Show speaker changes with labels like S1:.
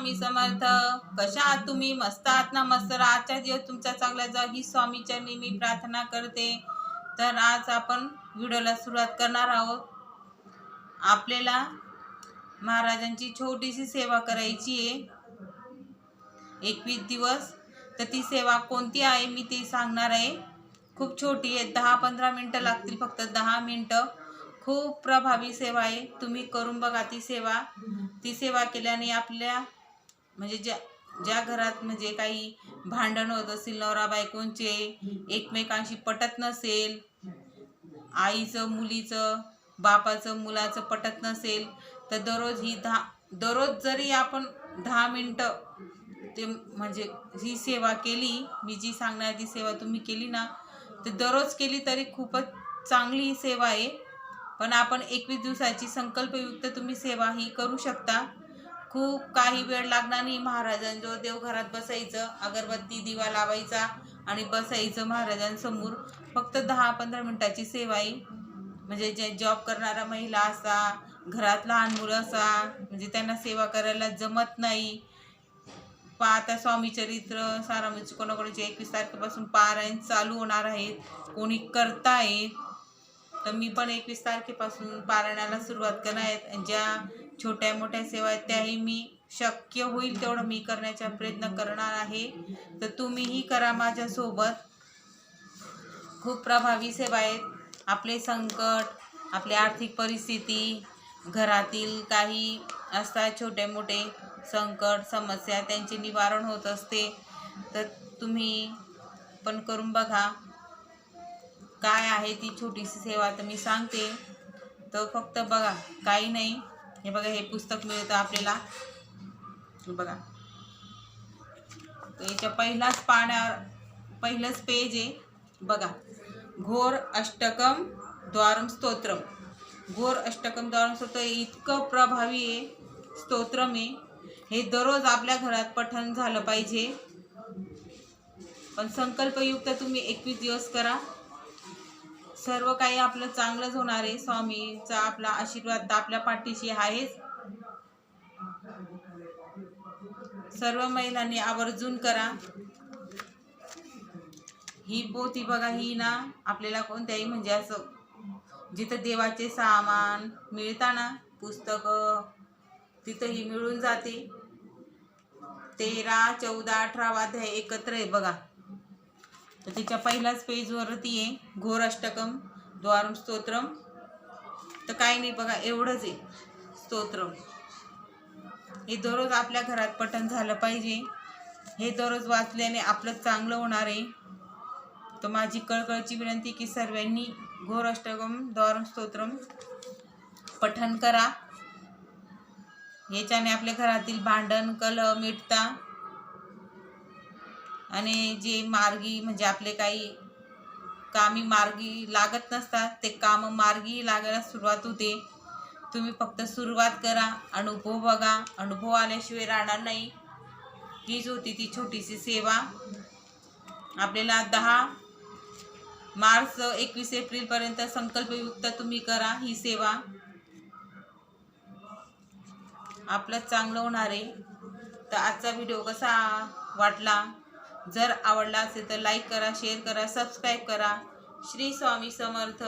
S1: स्वामी समर्थ. कशा आहात तुम्ही मस्त आहात? ना मस्त आजच्या दिवस तुमचा चांगला जा ही स्वामीच्या मी प्रार्थना करते. तर आज आपण व्हिडिओला सुरुवात करणार आहोत. आपल्याला महाराजांची छोटीशी सेवा करायची आहे. एकवीस दिवस. तर ती सेवा कोणती आहे? मी ती सांगणार आहे. खूप छोटी आहे. दहा पंधरा मिनटं लागतील फक्त. दहा मिनटं. खूप प्रभावी सेवा आहे. तुम्ही करून बघा ती सेवा. ती सेवा केल्याने आपल्या म्हणजे ज्या ज्या घरात म्हणजे काही भांडण होत असेल नवरा बायकोंचे एकमेकांशी पटत नसेल आईचं मुलीचं बापाचं मुलाचं पटत नसेल तर दररोज ही दहा दररोज जरी आपण दहा मिनटं ते म्हणजे ही सेवा केली मी जी सांगणार ती सेवा तुम्ही केली ना तर दररोज केली तरी खूपच चांगली ही सेवा आहे. पण आपण एकवीस दिवसाची संकल्पयुक्त तुम्ही सेवा ही करू शकता. खूप काही वेळ लागणार नाही महाराजांजवळ देवघरात बसायचं अगरबत्ती दिवा लावायचा आणि बसायचं महाराजांसमोर. फक्त दहा पंधरा मिनटाची सेवा आहे. म्हणजे जे जॉब करणारा महिला असा घरात लहान मुलं असा म्हणजे त्यांना सेवा करायला जमत नाही. पा आता स्वामी चरित्र सारामृती कोणाकोणाचे एकवीस तारखेपासून पारायण चालू होणार आहेत कोणी करतायत तर मी पण एकवीस तारखेपासून पारायणाला सुरुवात करणार आहेत आणि ज्या छोट्या मोठ्या सेवा आहेत त्याही मी शक्य होईल तेवढं मी करण्याचा प्रयत्न करणार आहे. तर तुम्हीही करा माझ्यासोबत. खूप प्रभावी सेवा आहेत. आपले संकट आपली आर्थिक परिस्थिती घरातील काही असतात छोटे मोठे संकट समस्या त्यांचे निवारण होत असते. तर तुम्ही पण करून बघा. काय आहे ती छोटीशी सेवा तर मी सांगते. तर फक्त बघा काही नाही. हे बघा हे पुस्तक मिळतं आपल्याला. बघा. तर याच्या पहिलाच पाण्यावर पहिलंच पेज आहे. बघा. घोर अष्टकम द्वारम स्तोत्रम. घोर अष्टकम द्वारम स्तोत्र इतकं प्रभावी आहे स्तोत्रम आहे. हे दररोज आपल्या घरात पठण झालं पाहिजे. पण संकल्पयुक्त तुम्ही एकवीस दिवस करा. सर्व काही आपलं चांगलंच होणार आहे. स्वामीचा आपला आशीर्वाद तर आपल्या पाठीशी आहेच. सर्व महिलांनी आवर्जून करा. ही पोती बघा ही ना आपल्याला कोणत्याही म्हणजे असं जिथं देवाचे सामान मिळताना पुस्तकं तिथं ही मिळून जाते. तेरा चौदा अठरा वाद्या एकत्र आहे बघा. तर त्याच्या पहिल्याच पेजवरती आहे घोर अष्टकम द्वारम स्तोत्रम. तर काही नाही बघा एवढंच आहे स्तोत्रम. हे दररोज आपल्या घरात पठण झालं पाहिजे. हे दररोज वाचल्याने आपलं चांगलं होणार आहे. तर माझी कळकळची विनंती की सर्वांनी घोर अष्टकम द्वारम स्तोत्रम पठण करा. याच्याने आपल्या घरातील भांडण कलह मिटता आणि जे मार्गी म्हणजे आपले काही कामी मार्गी लागत नसतात ते काम मार्गी लागायला सुरुवात होते. तुम्ही फक्त सुरुवात करा अनुभव बघा. अनुभव आल्याशिवाय राहणार नाही. हीच होती ती छोटीशी सेवा. आपल्याला दहा मार्च एकवीस एप्रिलपर्यंत संकल्पयुक्त तुम्ही करा ही सेवा. आपलं चांगलं होणार आहे. तर आजचा व्हिडिओ कसा वाटला? जर आवडला असेल तर लाईक करा शेअर करा सबस्क्राईब करा. श्री स्वामी समर्थ.